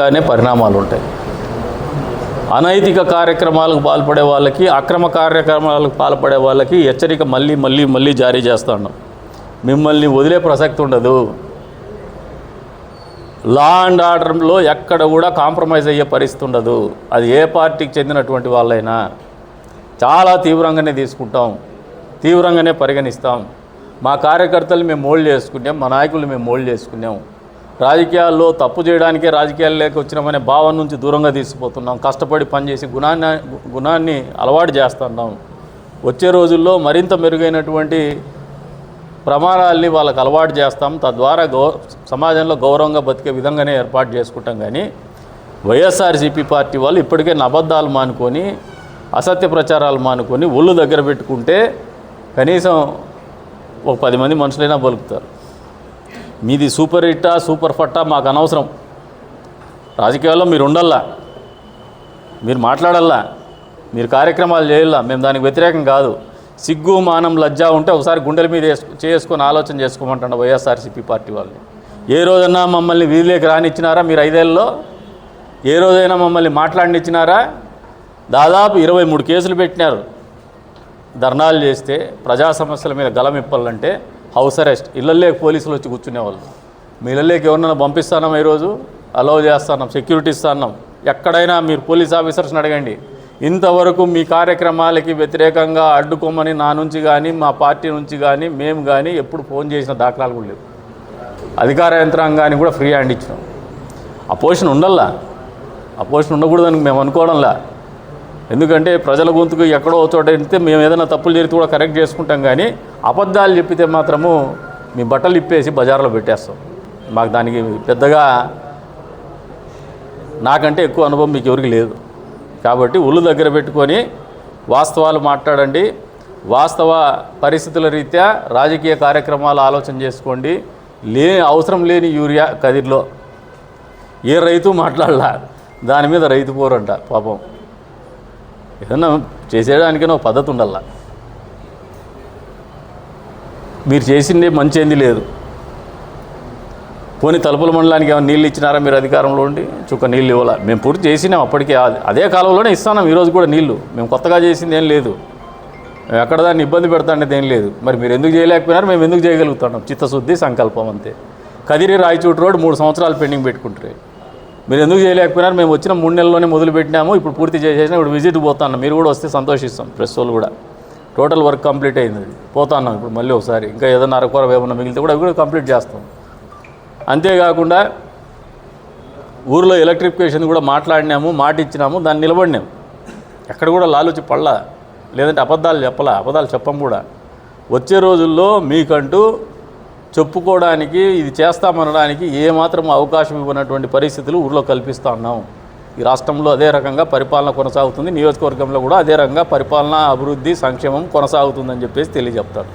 గానే పరిణామాలు ఉంటాయి. అనైతిక కార్యక్రమాలకు పాల్పడే వాళ్ళకి అక్రమ కార్యక్రమాలకు పాల్పడే వాళ్ళకి హెచ్చరిక మళ్ళీ మళ్ళీ మళ్ళీ జారీ చేస్తాను మిమ్మల్ని వదిలే ప్రసక్తి ఉండదు. లా అండ్ ఆర్డర్లో ఎక్కడ కూడా కాంప్రమైజ్ అయ్యే పరిస్థితి ఉండదు. అది ఏ పార్టీకి చెందినటువంటి వాళ్ళైనా చాలా తీవ్రంగానే తీసుకుంటాం. తీవ్రంగానే పరిగణిస్తాం. మా కార్యకర్తలు మేము మోల్డ్ చేసుకున్నాం. మా నాయకులు మేము మోల్డ్ చేసుకున్నాం. రాజకీయాల్లో తప్పు చేయడానికే రాజకీయాల్లోకి వచ్చినామనే భావం నుంచి దూరంగా తీసుకుపోతున్నాం. కష్టపడి పనిచేసి గుణాన్ని గుణాన్ని అలవాటు చేస్తున్నాం. వచ్చే రోజుల్లో మరింత మెరుగైనటువంటి ప్రమాణాల్ని వాళ్ళకి అలవాటు చేస్తాం. తద్వారా గౌ సమాజంలో గౌరవంగా బతికే విధంగానే ఏర్పాటు చేసుకుంటాం. కానీ వైఎస్ఆర్సీపీ పార్టీ వాళ్ళు ఇప్పటికే అబద్ధాలు మానుకొని అసత్య ప్రచారాలు మానుకొని ఒళ్ళు దగ్గర పెట్టుకుంటే కనీసం ఒక పది మంది మనుషులైనా బలుకుతారు మీది సూపర్ హిట్టా సూపర్ ఫట్టా మాకు అనవసరం. రాజకీయాల్లో మీరు ఉండల్లా మీరు మాట్లాడల్లా మీరు కార్యక్రమాలు చేయాలా? మేము దానికి వ్యతిరేకం కాదు. సిగ్గు మానం లజ్జ ఉంటే ఒకసారి గుండెల మీద చేసుకొని ఆలోచన చేసుకోమంటాడు వైఎస్ఆర్సీపీ పార్టీ వాళ్ళని. ఏ రోజన్నా మమ్మల్ని వీధిలోకి రానిచ్చినారా మీరు ఐదేళ్ళలో? ఏ రోజైనా మమ్మల్ని మాట్లాడినిచ్చినారా? దాదాపు ఇరవై మూడు కేసులు పెట్టినారు. ధర్నాలు చేస్తే ప్రజా సమస్యల మీద గలమిప్పాలంటే హౌస్ అరెస్ట్. ఇళ్ళలేక పోలీసులు వచ్చి కూర్చునేవాళ్ళు. మీ ఇళ్ళలోకి ఎవరినైనా పంపిస్తానం ఈరోజు? అలౌ చేస్తున్నాం సెక్యూరిటీ ఇస్తున్నాం ఎక్కడైనా మీరు పోలీస్ ఆఫీసర్స్ని అడగండి. ఇంతవరకు మీ కార్యక్రమాలకి వ్యతిరేకంగా అడ్డుకోమని నా నుంచి కానీ మా పార్టీ నుంచి కానీ మేము కానీ ఎప్పుడు ఫోన్ చేసిన దాఖలాలు కూడా లేవు. అధికార యంత్రాంగాన్ని కూడా ఫ్రీ హ్యాండ్ ఇచ్చినాం. ఆ పోషన్ ఉండల్లా? ఆ పోషన్ ఉండకూడదని మేము అనుకోవడంలా? ఎందుకంటే ప్రజల గొంతుకు ఎక్కడో చోట వెళ్తే మేము ఏదైనా తప్పులు జరిగితే కూడా కరెక్ట్ చేసుకుంటాం కానీ అబద్ధాలు చెప్పితే మాత్రము మీ బట్టలు ఇప్పేసి బజార్లో పెట్టేస్తాం. మాకు దానికి పెద్దగా నాకంటే ఎక్కువ అనుభవం మీకు ఎవరికి లేదు. కాబట్టి ఉళ్ళు దగ్గర పెట్టుకొని వాస్తవాలు మాట్లాడండి. వాస్తవ పరిస్థితుల రీత్యా రాజకీయ కార్యక్రమాలు ఆలోచన చేసుకోండి. లే అవసరం లేని యూరియా కదిర్లో. ఏ రైతు మాట్లాడలా? దాని మీద రైతు పోరంట పాపం. ఏదన్నా చేసేదానికైనా ఒక పద్ధతి ఉండాల. మీరు చేసిందే మంచి ఏంది లేదు. పోనీ తలుపుల మండలానికి ఏమైనా నీళ్ళు ఇచ్చినారా మీరు అధికారంలో ఉండి? చుక్క నీళ్ళు ఇవ్వాలా. మేము పూర్తి చేసినాం అప్పటికే. అదే కాలంలోనే ఇస్తున్నాం. ఈరోజు కూడా నీళ్ళు. మేము కొత్తగా చేసింది ఏం లేదు. మేము ఎక్కడ దాన్ని ఇబ్బంది పెడతాండేది ఏం లేదు. మరి మీరు ఎందుకు చేయలేకపోయినారు? మేము ఎందుకు చేయగలుగుతున్నాం? చిత్తశుద్ధి సంకల్పం అంతే. కదిరి రాయచూటి రోడ్ మూడు సంవత్సరాలు పెండింగ్ పెట్టుకుంటారు మీరు ఎందుకు చేయలేకపోయినారు? మేము వచ్చిన మూడు నెలల్లోనే మొదలుపెట్టినాము ఇప్పుడు పూర్తి చేసేసినా ఇప్పుడు విజిట్ పోతాను మీరు కూడా వస్తే సంతోషిస్తాం ప్రెస్ వాళ్ళు కూడా. టోటల్ వర్క్ కంప్లీట్ అయింది పోతాన్నాం ఇప్పుడు మళ్ళీ ఒకసారి. ఇంకా ఏదైనా అరకొర ఏమన్నా మిగిలితే కూడా అవి కూడా కంప్లీట్ చేస్తాం. అంతేకాకుండా ఊర్లో ఎలక్ట్రిఫికేషన్ కూడా మాట్లాడినాము మాట ఇచ్చినాము దాన్ని నిలబడినాము ఎక్కడ కూడా లాలుచి పడలా. లేదంటే అబద్ధాలు చెప్పలా అబద్ధాలు చెప్పం కూడా. వచ్చే రోజుల్లో మీకంటూ చెప్పుకోవడానికి ఇది చేస్తామనడానికి ఏమాత్రం అవకాశం ఇవ్వనటువంటి పరిస్థితులు ఊళ్ళో కల్పిస్తూ ఉన్నాం. ఈ రాష్ట్రంలో అదే రకంగా పరిపాలన కొనసాగుతుంది. నియోజకవర్గంలో కూడా అదే రకంగా పరిపాలన అభివృద్ధి సంక్షేమం కొనసాగుతుందని చెప్పేసి తెలియజెప్తాడు